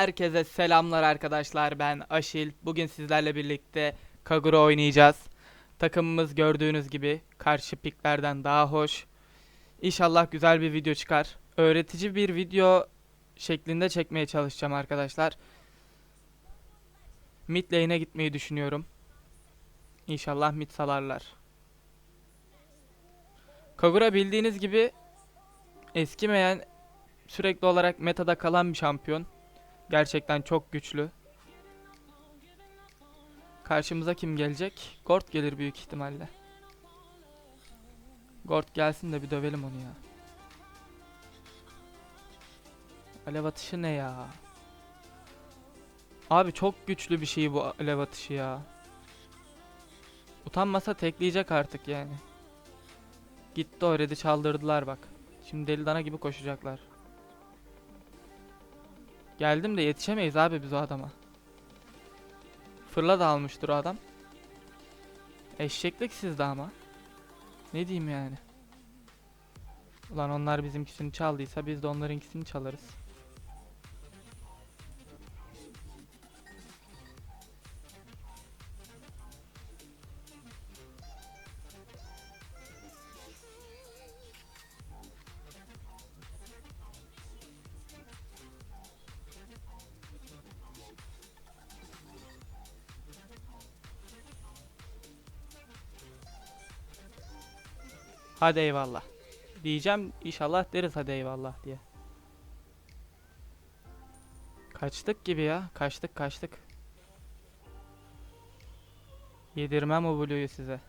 Herkese selamlar arkadaşlar. Ben Aşil. Bugün sizlerle birlikte Kagura oynayacağız. Takımımız gördüğünüz gibi karşı piklerden daha hoş. İnşallah güzel bir video çıkar. Öğretici bir video şeklinde çekmeye çalışacağım arkadaşlar. Mid lane'e gitmeyi düşünüyorum. İnşallah mid salarlar. Kagura bildiğiniz gibi eskimeyen sürekli olarak metada kalan bir şampiyon. Gerçekten çok güçlü. Karşımıza kim gelecek? Gord gelir büyük ihtimalle. Gord gelsin de bir dövelim onu ya. Alev atışı ne ya? Abi çok güçlü bir şey bu alev atışı ya. Utanmasa tekleyecek artık yani. Gitti o red'i çaldırdılar bak. Şimdi deli dana gibi koşacaklar. Geldim de yetişemeyiz abi biz o adama. Fırla da almıştır o adam. Eşeklik sizde ama. Ne diyeyim yani. Ulan onlar bizimkisini çaldıysa biz de onlarınkisini çalarız. Hadi eyvallah. Diyeceğim inşallah deriz hadi eyvallah diye. Kaçtık gibi ya. Kaçtık kaçtık. Yedirmem o Blue'yu size.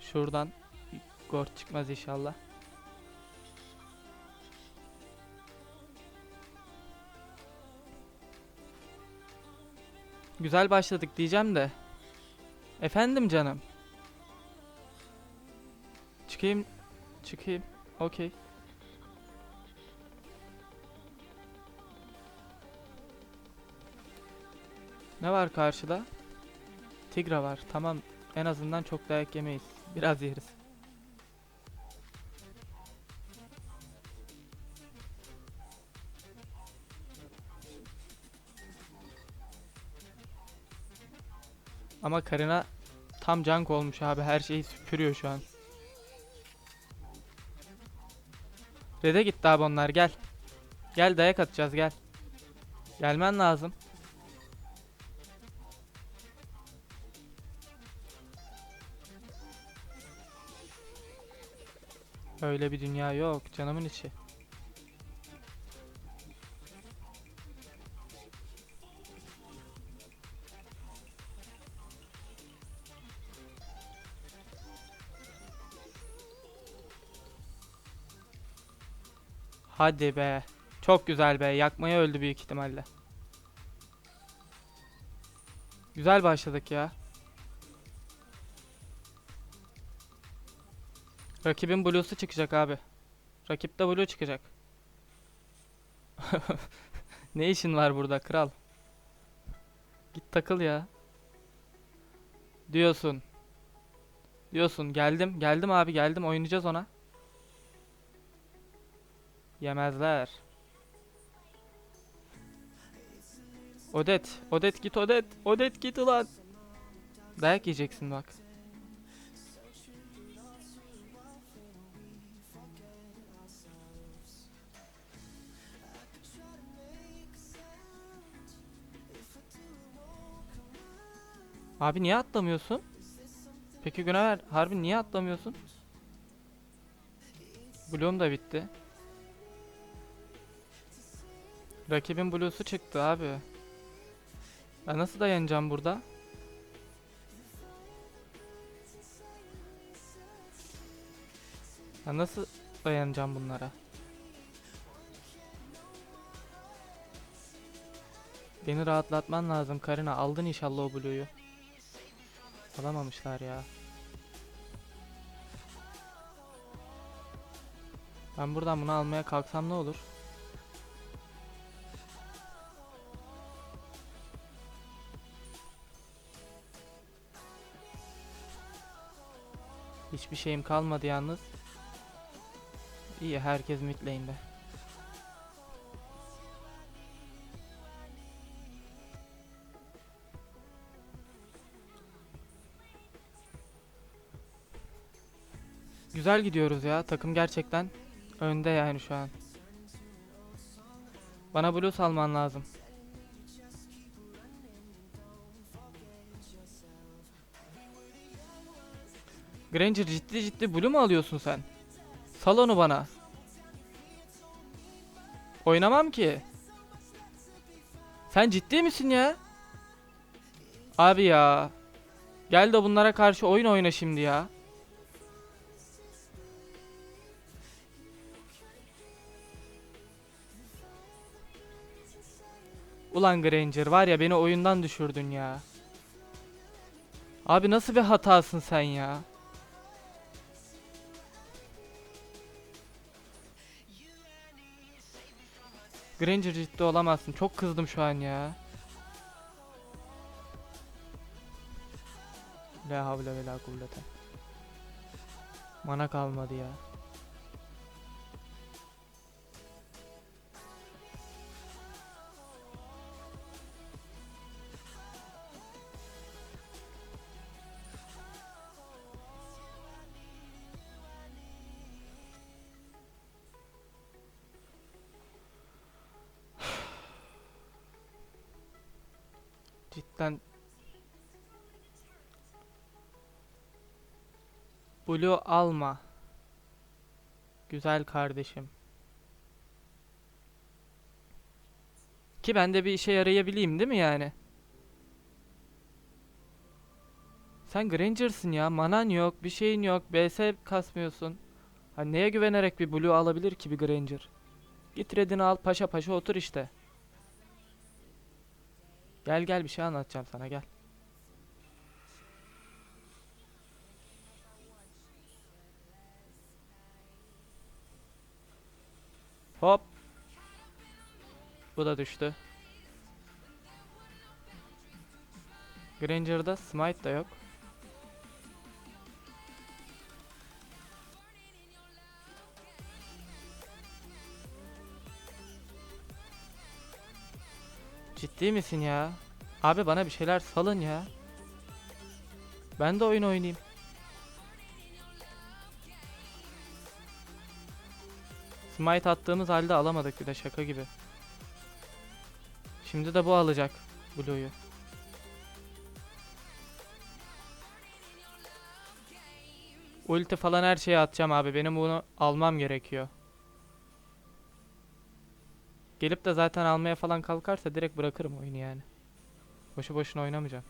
Şuradan gol çıkmaz inşallah. Güzel başladık diyeceğim de. Efendim canım. Çıkayım. Çıkayım. Okey. Ne var karşıda? Tigra var. Tamam. En azından çok dayak yemeyiz. Biraz yeriz. Ama Karina tam cank olmuş abi. Her şeyi süpürüyor şu an. Red'e gitti abi onlar gel. Gel dayak atacağız gel. Gelmen lazım. Öyle bir dünya yok canımın içi. Hadi be. Çok güzel be. Yakmaya öldü büyük ihtimalle. Güzel başladık ya. Rakibin Blue'su çıkacak abi. Rakipte Blue çıkacak. ne işin var burada kral? Git takıl ya. Diyorsun. Diyorsun. Geldim. Geldim abi geldim. Oynayacağız ona. Yemezler. Odet. Odet git Odet. Odet git ulan. Dayak yiyeceksin bak. Abi niye atlamıyorsun? Peki Günever harbi niye atlamıyorsun? Bloom da bitti. Rakibin blue'su çıktı abi. Ben nasıl dayanacağım burada? Ben nasıl dayanacağım bunlara? Beni rahatlatman lazım Karina. Aldın inşallah o blue'yu. Alamamışlar ya. Ben buradan bunu almaya kalksam ne olur? Hiçbir şeyim kalmadı yalnız. İyi herkes mitleyin be. Güzel gidiyoruz ya. Takım gerçekten önde yani şu an. Bana blue salman lazım. Granger ciddi ciddi blue mu alıyorsun sen? Sal onu bana. Oynamam ki. Sen ciddi misin ya? Abi ya. Gel de bunlara karşı oyun oyna şimdi ya. Ulan Granger var ya beni oyundan düşürdün ya. Abi nasıl bir hatasın sen ya? Granger ciddi olamazsın. Çok kızdım şu an ya. La havle ve la kuvvete. Mana kalmadı ya. Cidden Blue alma. Güzel kardeşim. Ki ben de bir işe yarayabileyim değil mi yani? Sen Granger'sın ya. Manan yok, bir şeyin yok. BS kasmıyorsun. Ha neye güvenerek bir Blue alabilir ki bir Granger? Git redini al paşa paşa otur işte. Gel gel bir şey anlatacağım sana gel. Hop. Bu da düştü. Granger'da smite da yok. Ciddi misin ya? Abi bana bir şeyler salın ya. Ben de oyun oynayayım. Smite attığımız halde alamadık bir de şaka gibi. Şimdi de bu alacak Blue'yu. Ulti falan her şeye atacağım abi. Benim bunu almam gerekiyor. Gelip de zaten almaya falan kalkarsa direkt bırakırım oyunu yani. Boşu boşuna oynamayacağım.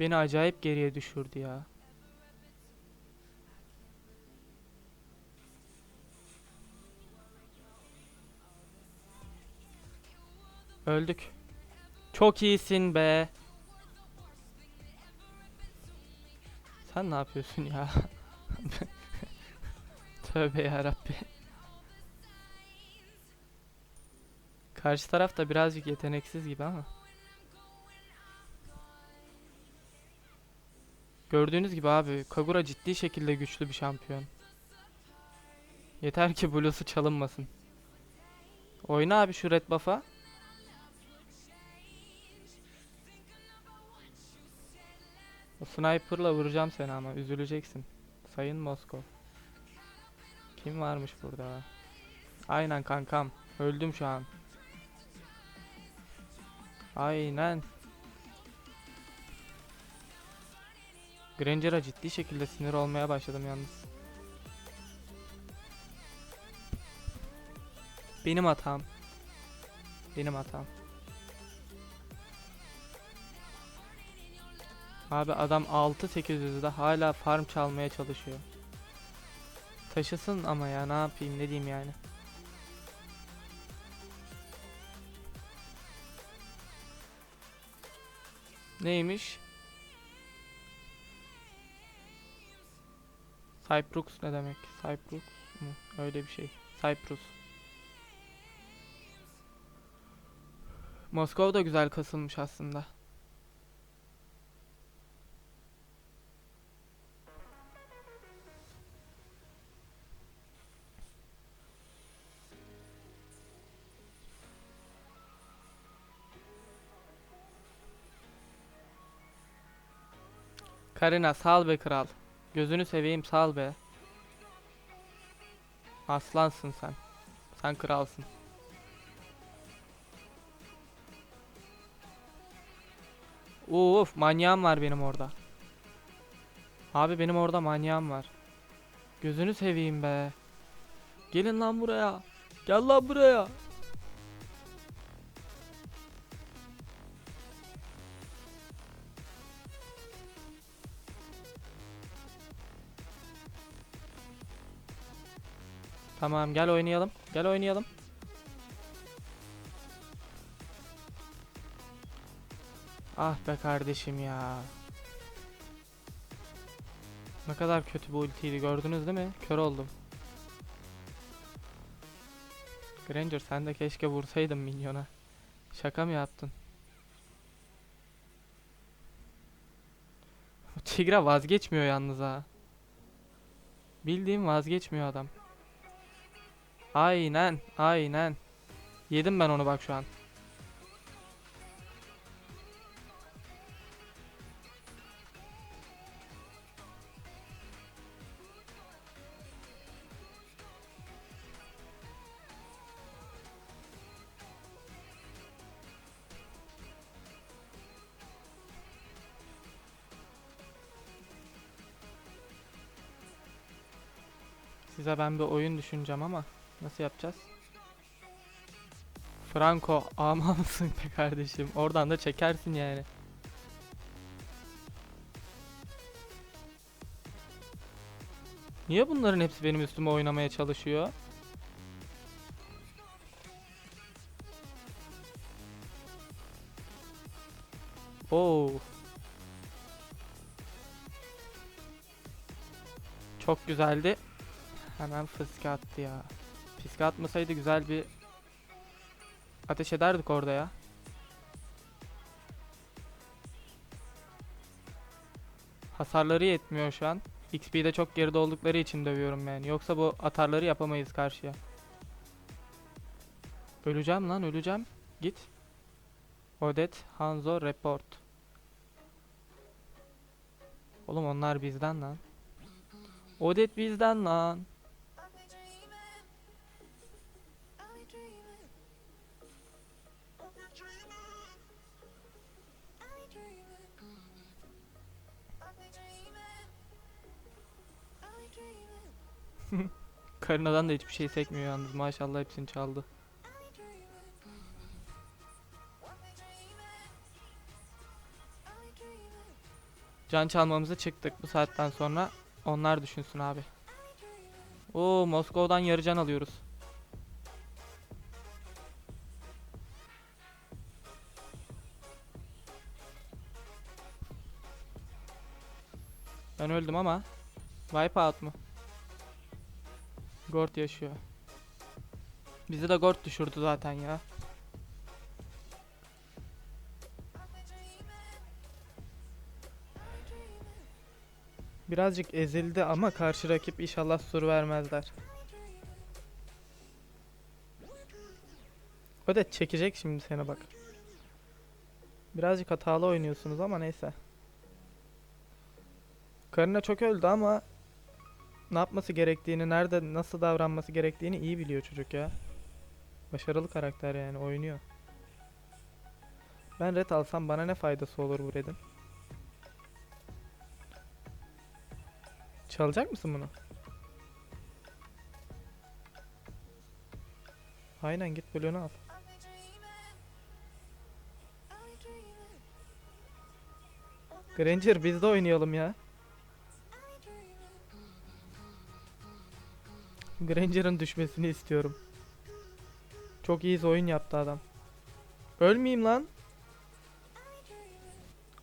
Beni acayip geriye düşürdü ya. Öldük. Çok iyisin be. Sen ne yapıyorsun ya? Tövbe yarabbi. Karşı taraf da birazcık yeteneksiz gibi ama. Gördüğünüz gibi abi Kagura ciddi şekilde güçlü bir şampiyon. Yeter ki Blues'u çalınmasın. Oyna abi şu red buff'a. Sniper'la vuracağım seni ama üzüleceksin. Sayın Moskov. Kim varmış burada? Aynen kankam. Öldüm şu an. Aynen. Granger'a ciddi şekilde sinir olmaya başladım yalnız. Benim hatam. Benim hatam. Abi adam 6800'de hala farm çalmaya çalışıyor. Taşısın ama ya ne yapayım ne diyeyim yani. Neymiş? Cyprus ne demek? Cyprus mu? Öyle bir şey. Cyprus. Moskova da güzel kasılmış aslında. Karina sal be kral. Gözünü seveyim sal be. Aslansın sen. Sen kralsın. Uf manyağım var benim orada. Abi benim orada manyağım var. Gözünü seveyim be. Gelin lan buraya. Gel lan buraya. Tamam gel oynayalım. Gel oynayalım. Ah be kardeşim ya. Ne kadar kötü bu ultiydi gördünüz değil mi? Kör oldum. Granger sen de keşke vursaydın minyona. Şaka mı yaptın? Tigra vazgeçmiyor yalnız ha. Bildiğim vazgeçmiyor adam. Aynen, aynen. Yedim ben onu bak şu an. Size ben bir oyun düşüneceğim ama nasıl yapacağız? Franco ama mısın be kardeşim? Oradan da çekersin yani. Niye bunların hepsi benim üstüme oynamaya çalışıyor? Oo. Çok güzeldi. Hemen fıske attı ya. Fiske atmasaydı güzel bir ateş ederdik orada ya. Hasarları yetmiyor şu an. XP'de çok geride oldukları için dövüyorum yani. Yoksa bu atarları yapamayız karşıya. Öleceğim lan öleceğim. Git. Odet, Hanzo, Report. Oğlum onlar bizden lan. Odet bizden lan. Karina'dan da hiçbir şey sekmiyor yalnız. Maşallah hepsini çaldı. Can çalmamıza çıktık bu saatten sonra. Onlar düşünsün abi. Oo Moskova'dan yarı can alıyoruz. Ben öldüm ama Wipeout mu? Gort yaşıyor. Bizi de Gort düşürdü zaten ya. Birazcık ezildi ama karşı rakip inşallah sur vermezler. Da çekecek şimdi seni bak. Birazcık hatalı oynuyorsunuz ama neyse. Karına çok öldü ama ne yapması gerektiğini, nerede nasıl davranması gerektiğini iyi biliyor çocuk ya. Başarılı karakter yani oynuyor. Ben red alsam bana ne faydası olur bu redin? Çalacak mısın bunu? Aynen git bölümünü al. Granger biz de oynayalım ya. Granger'ın düşmesini istiyorum. Çok iyi oyun yaptı adam. Ölmeyeyim lan.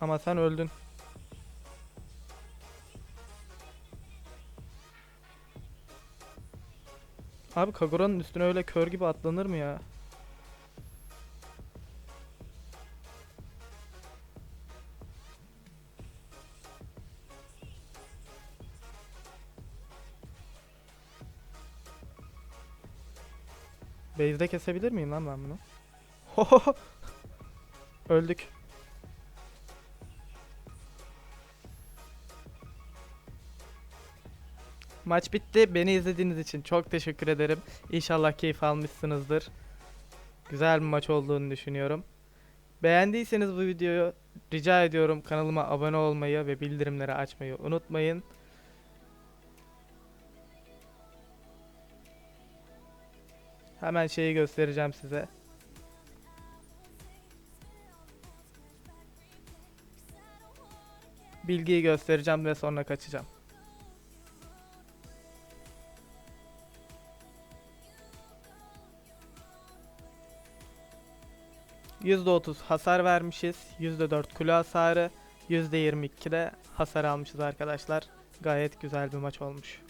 Ama sen öldün. Abi Kagura'nın üstüne öyle kör gibi atlanır mı ya? Base'de kesebilir miyim lan ben bunu? Öldük. Maç bitti. Beni izlediğiniz için çok teşekkür ederim. İnşallah keyif almışsınızdır. Güzel bir maç olduğunu düşünüyorum. Beğendiyseniz bu videoyu rica ediyorum kanalıma abone olmayı ve bildirimleri açmayı unutmayın. Hemen şeyi göstereceğim size. Bilgiyi göstereceğim ve sonra kaçacağım. %30 hasar vermişiz. %4 kule hasarı. %22 de hasar almışız arkadaşlar. Gayet güzel bir maç olmuş.